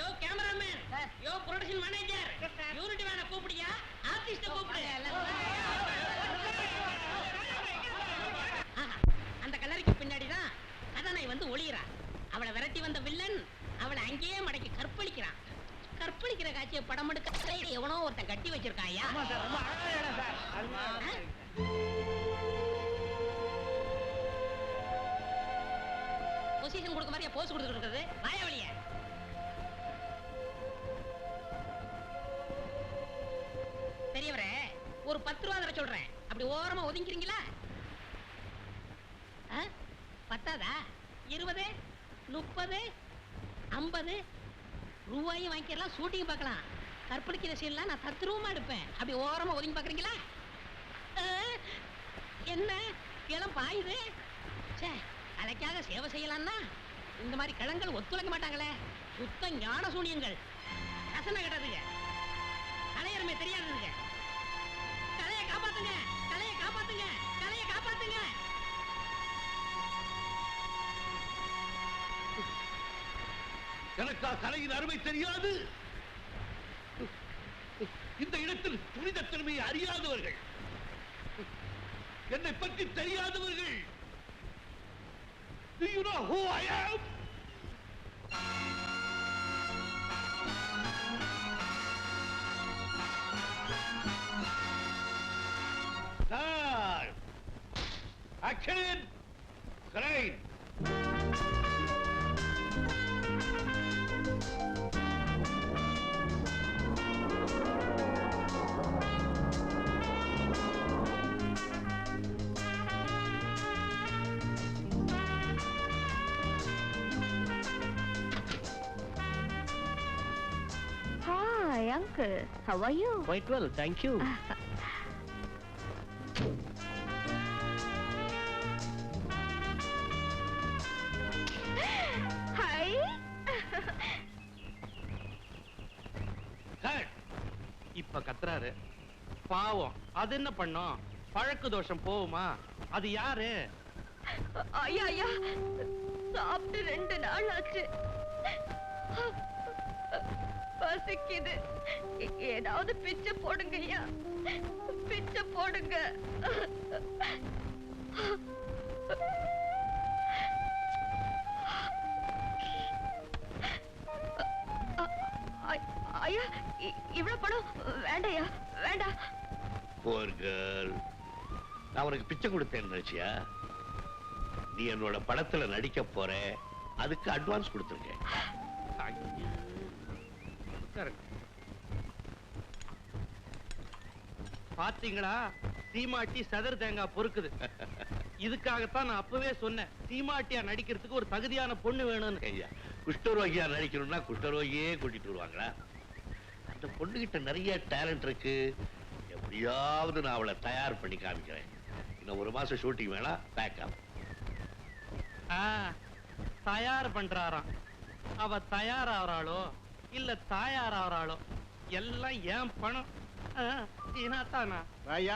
யோ production manager unit வேணா கூப்பிடியா? ஆர்டிஸ்ட கூப்பிடு. ஆஹா, அந்த கல்லறைக்கு பின்னாடி தான் கதனை வந்து ஒளியறா. அவளை விரட்டி வந்த வில்லன் அவளை அங்கேயே மடக்கி கற்பழிக்கிறான். கற்பழிக்கிற காட்சியை படம் எடுக்க எவனோ ஒருத்தன் கட்டி வச்சிருக்காயா? பொசிஷன் கொடுக்க மாதிரியா போஸ் கொடுத்துட்டு இருக்கிறது? வாய வழிய ஒரு பத்து ரூபா தர சொல்றேன். அப்படி ஓரமா ஒதுங்கிறீங்களா ஆ? பத்தாதா? இருபது முப்பது ஐம்பது. ரூபாயும் வாங்கிக்கலாம் ஷூட்டிங் பார்க்கலாம். கற்பழிக்கிற சீன்லாம் நான் தத்ரூபமாக எடுப்பேன். அப்படி ஓரமா ஒதுங்கி பார்க்குறீங்களா? என்ன? இளம் பாயுது? ச்சே அலைக்காக சேவை செய்யலாம்னா இந்த மாதிரி கிழங்கள் ஒத்துழைக்க மாட்டாங்களே. சுத்த ஞான சூனியங்கள் ரசனை கட்டதுங்க. அலையருமே தெரியாததுங்க. காப்பாத்துங்க. கலையை காப்பாத்துங்க. கலையை காப்பாத்துங்க. எனக்கா கலையின் அருமை தெரியாது. இந்த இடத்தில் புனித தன்மையை அறியாதவர்கள் என்னை பற்றி தெரியாதவர்கள். Do you know who I am? Action. Crane. Hi, uncle. How are you? Quite well, thank you. கத்துறாரு பாவம். அது என்ன பண்ணும்? பழக்கு தோஷம் போகுமா? அது யாரு? ஐயா ஐயா. சாப்பிட்டு ரெண்டு நாள் ஆச்சு. பசிக்குது. ஏதாவது பிச்சை போடுங்க ஐயா. பிச்சை போடுங்க. ஐயா இவ்வளவு பணம் வேண்டாயா வேண்டாம். Poor girl. நான் உனக்கு பிச்சை கொடுத்தேன் நினைச்சியா? நீ என்னோட படத்துல நடிக்க போற அதுக்கு அட்வான்ஸ் கொடுத்துருக்கேன். பாத்தீங்களா? சீமாட்டி சதர் தேங்காய் பொறுக்குது. இதுக்காகத்தான் நான் அப்பவே சொன்னேன். சீமாட்டியா நடிக்கிறதுக்கு ஒரு தகுதியான பொண்ணு வேணும்னு. ஐயா குஷ்டரோகியா நடிக்கணும்னா குஷ்டரோகியே கூட்டிட்டு வருவாங்களா? அந்த பொண்ணுகிட்ட நிறைய டேலண்ட் இருக்கு. எப்படியாவது நான் அவளை தயார் பண்ணி காமிக்கிறேன். இன்னும் ஒரு மாசம் ஷூட்டிங் வேணா பேக்கப் ஆ, தயார் பண்றாராம். அவ தயாராகிறாளோ இல்ல தாயாராகிறாளோ எல்லாம் ஏன் பணம்.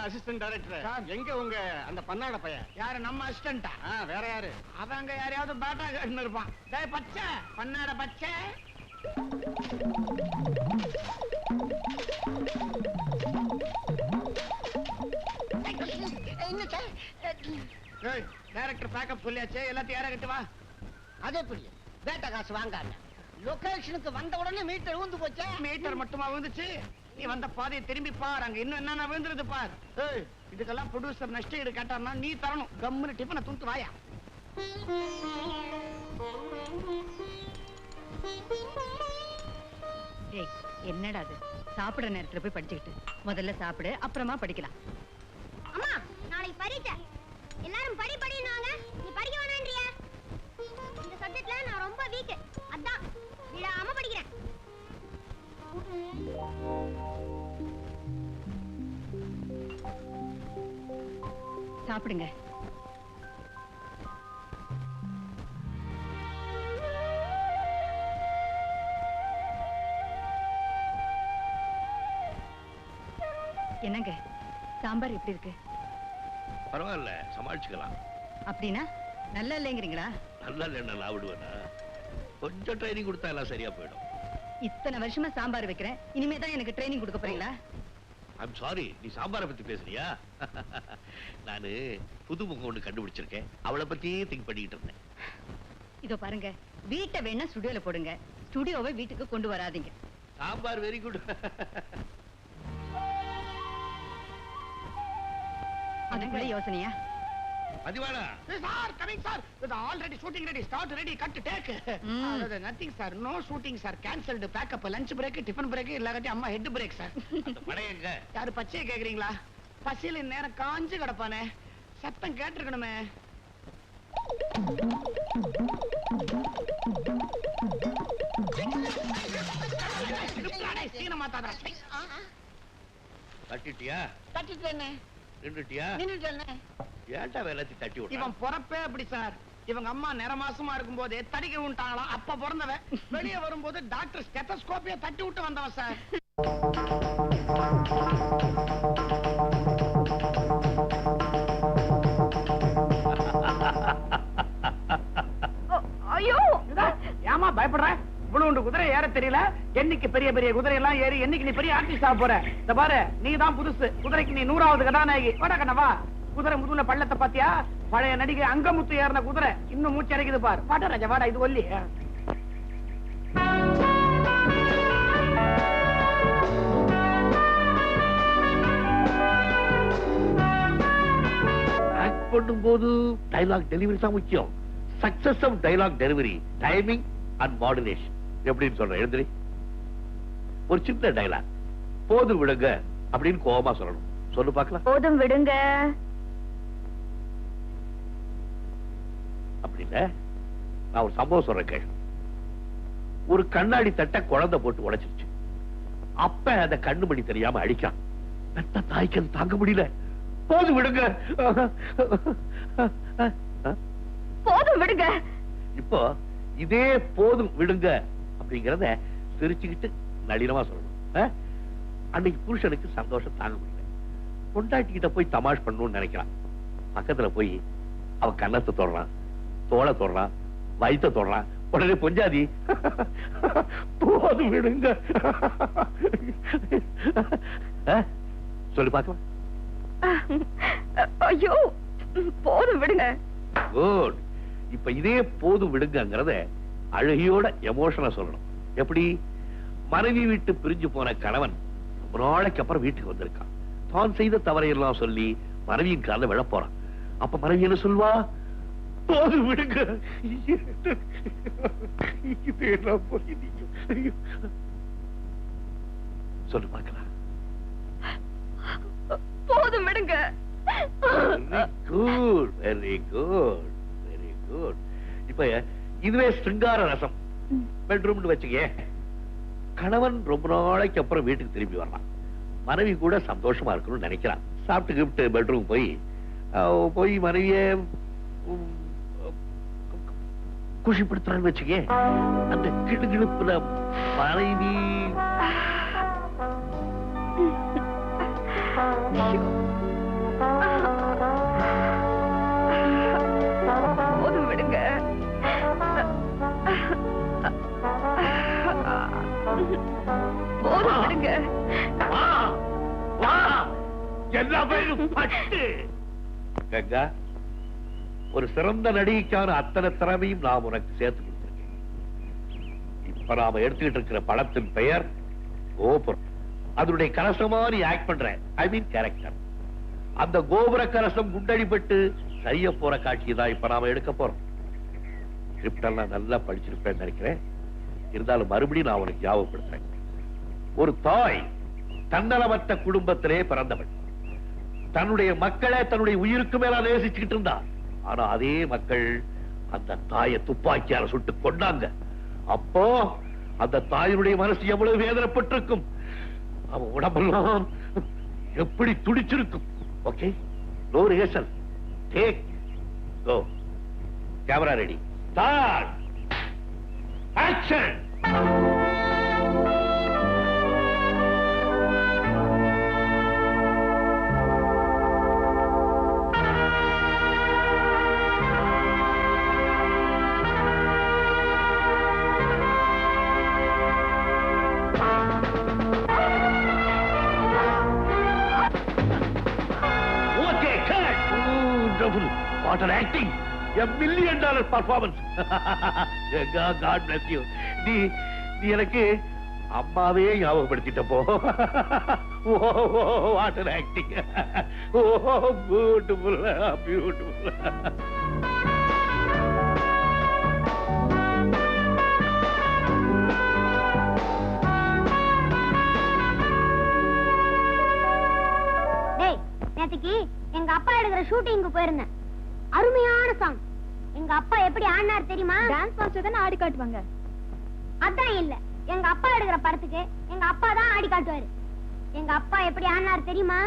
அசிஸ்டன்ட் டைரக்டர் எங்க உங்க அந்த பன்னாட பையன்? யாரு நம்ம அசிஸ்டண்டா ஆ வேற யாரு? அவங்க யாரையாவது பாட்டா கேட்டுன்னு இருப்பான். டேய் பச்சை! பன்னாட பச்சை! டைரக்டர் பேக்கப் சொல்லியாச்சு. எல்லாத்தையும் யாரை கட்டு வா? அது எப்படி வேட்ட காசு வாங்காம லொகேஷனுக்கு வந்த உடனே மீட்டர் ஊந்து போச்சே. மீட்டர் மட்டுமா விழுந்துச்சு நீ வந்த பாதையை திரும்பி பார். அங்க இன்னும் என்னென்ன விழுந்துருது பார். ஏய், இதுக்கெல்லாம் ப்ரொடியூசர் நஷ்ட ஈடு கேட்டார்னா நீ தரணும். கம்முன்னு டிஃபனை துண்டு வாயா. ஏய் என்னடா அது? சாப்பிடுற நேரத்துல போய் படிச்சுக்கிட்டு. முதல்ல சாப்பிடு அப்புறமா படிக்கலாம். சாப்பிடுங்க. என்னங்க? சாம்பார் எப்படி இருக்கு? பரவாயில்ல சமாளிச்சுக்கலாம். அப்படின்னா நல்லா இல்லைங்கிறீங்களா? நல்லா இல்லைன்னா நான் விடுவேனா கொஞ்சம் ட்ரைனிங் கொடுத்தா எல்லாம் சரியா போயிடும். இத்தனை வருஷமா சாம்பார் வைக்கிறேன். இனிமே தான் எனக்கு ட்ரைனிங் கொடுக்க போறீங்களா? ஐம் சாரி நீ சாம்பாரை பத்தி பேசுறியா? நானு புது முகம் ஒண்ணு கண்டுபிடிச்சிருக்கேன். அவளை பத்தியே திங்க் பண்ணிக்கிட்டு இருந்தேன். இதோ பாருங்க வீட்டை வேணா ஸ்டுடியோல போடுங்க. ஸ்டுடியோவை வீட்டுக்கு கொண்டு வராதீங்க. சாம்பார் வெரி குட் அதுக்குள்ள யோசனையா? மதிவானா சார் கமிங் சார். இது already shooting ready start ready cut take. Nothing sir. No shooting sir. Cancelled pack up lunch break tiffin break இல்லாட்டி அம்மா ஹெட் பிரேக் சார். அந்த படம் எங்க? யாரு பச்சையை கேக்குறீங்களா? பசியில நேரம் காஞ்சு கிடப்பானே. சத்தம் கேட்டிருக்கணுமே. சீன மாத்தாதா தட்டிட்டியா? தட்டிட்டேனே. நின்றுட்டியா? நின்னுட்டேனே ஏன்டா எல்லாத்தையும் தட்டி விடுறான். இவன் பொறப்பே அப்படி சார் இவங்க அம்மா நிற மாசமா இருக்கும் போதே தடிக்க விட்டாங்களாம் அப்ப பிறந்தவன். வெளியே வரும்போது டாக்டர் ஸ்டெத்தஸ்கோப்பிய தட்டி விட்டு வந்தவன் சார் ஐயோ! ஏமா பயப்படுற? இவ்வளவு குதிரை ஏற தெரியல. என்னைக்கு பெரிய பெரிய குதிரை எல்லாம் ஏறி என்னைக்கு நீ பெரிய ஆர்டிஸ்ட் ஆக போற? இந்த பாரு நீ தான் புதுசு. குதிரைக்கு நீ நூறாவது கதாநாயகி. வட கண்ணவா குதிரை முதுகுல பள்ளத்தை பாத்தியா? பழைய நடிகை அங்கமுத்து ஏறின குதிரை இன்னும் மூச்சு அடைக்குது பாரு. பாட்ட ராஜா வாடா இது ஒல்லி. பண்ணும்போது டைலாக் டெலிவரி தான் முக்கியம். Success of dialogue delivery timing and modulation எப்படின்னு சொல்றேன் எழுதுரி ஒரு சின்ன டைலாக் போது விடுங்க அப்படின்னு கோவமா சொல்லணும். சொல்லு பார்க்கலாம். போதும் விடுங்க. அப்படி இல்ல நான் ஒரு சம்பவம் சொல்றேன் கேளு. ஒரு கண்ணாடி தட்டை குழந்தை போட்டு உடைச்சிருச்சு. அப்ப அந்த கண்ணு மணி தெரியாம அடிக்கான். பெத்த தாய்க்கு அது தாங்க முடியல. போது விடுங்க. போதும் விடுங்க. இப்போ இதே போதும் விடுங்க அப்படிங்கறத சிரிச்சுக்கிட்டு நளினமா சொல்லணும்? அன்னைக்கு புருஷனுக்கு சந்தோஷம் தாங்க முடியல. பொண்டாட்டிக்கிட்ட போய் தமாஷ் பண்ணணும்னு நினைக்கிறான். பக்கத்துல போய் அவ கன்னத்தை தொடுறான். தோலை தொடுறான் வயித்தை தொடுறான். உடனே பொஞ்சாதி போதும் விடுங்க? சொல்லு பார்க்கலாம் ஐயோ போதும் விடுங்க. குட் இப்ப இதே போதும் விடுங்கங்கறத அழகியோட எமோஷனா சொல்லணும். எப்படி? மனைவி விட்டு பிரிஞ்சு போன கணவன் ரொம்ப நாளைக்கு அப்புறம் வீட்டுக்கு வந்திருக்கான். தான் செய்த தவறையெல்லாம் சொல்லி மனைவியின் கால விழ போறான். அப்ப மனைவி என்ன சொல்வா போதும் விடுங்க. இதெல்லாம் போய் நீங்க. சொல்லு பார்க்கலாம். போதும் விடுங்க. Good very good very good இப்ப இதுவே சிங்கார ரசம். பெட்ரூம்னு வச்சுக்க கணவன் ரொம்ப நாளைக்கு அப்புறம் வீட்டுக்கு திரும்பி வரலாம். மனைவி கூட சந்தோஷமா இருக்கணும்னு நினைக்கிறான். சாப்பிட்டு கிப்ட்டு பெட்ரூம் போய் போய் மனைவிய குஷிப்படுத்துறான்னு வச்சுக்க அந்த கிடுகிடுப்புல மனைவி போதும் விடுங்க. போதும் விடுங்க. எல்லா பேரும் பட்டு. கங்கா ஒரு சிறந்த நடிகைக்கான அத்தனை திறமையும் நாம் உனக்கு சேர்த்து கொடுத்திருக்கேன். இப்ப நாம எடுத்துக்கிட்டு இருக்கிற படத்தின் பெயர் கோபுரம். அதனுடைய கலசமா நீ ஆக்ட் பண்ற ஐ மீன் கேரக்டர் அந்த கோபுர கலசம் குண்டடிபட்டு சரிய போற காட்சி தான் இப்ப நாம எடுக்க போறோம். ஸ்கிரிப்ட் எல்லாம் நல்லா படிச்சிருப்பேன்னு நினைக்கிறேன். இருந்தாலும் மறுபடியும் நான் உனக்கு ஞாபகப்படுத்துறேன். ஒரு தாய் தன்னலமற்ற குடும்பத்திலே பிறந்தவள். தன்னுடைய மக்களை தன்னுடைய உயிருக்கு மேல நேசிச்சுக்கிட்டு இருந்தா. ஆனா அதே மக்கள் அந்த தாயை துப்பாக்கியால சுட்டு கொண்டாங்க. அப்போ அந்த தாயினுடைய மனசு எவ்வளவு வேதனைப்பட்டிருக்கும்? அவன் உடம்பெல்லாம் எப்படி துடிச்சிருக்கும்? Okay no rehearsal take go camera ready start action acting. an acting a million dollar performance god bless you. நீ நீ எனக்கு அம்மாவே ஞாபகப்படுத்திட்டப்போ. ஓ what an acting oh beautiful beautiful டேய் நேத்துக்கு எங்க அப்பா எடுக்கிற ஷூட்டிங்க்கு போயிருந்தேன். அருமையான சாங் எங்க அப்பா எப்படி ஆடினார் தெரியுமா? டான்ஸ் மாஸ்டர் தானே ஆடி காட்டுவாங்க. அதான் இல்ல. எங்க அப்பா எடுக்கிற படத்துக்கு எங்க அப்பா தான் ஆடி காட்டுவாரு. எங்க அப்பா எப்படி ஆடினார் தெரியுமா?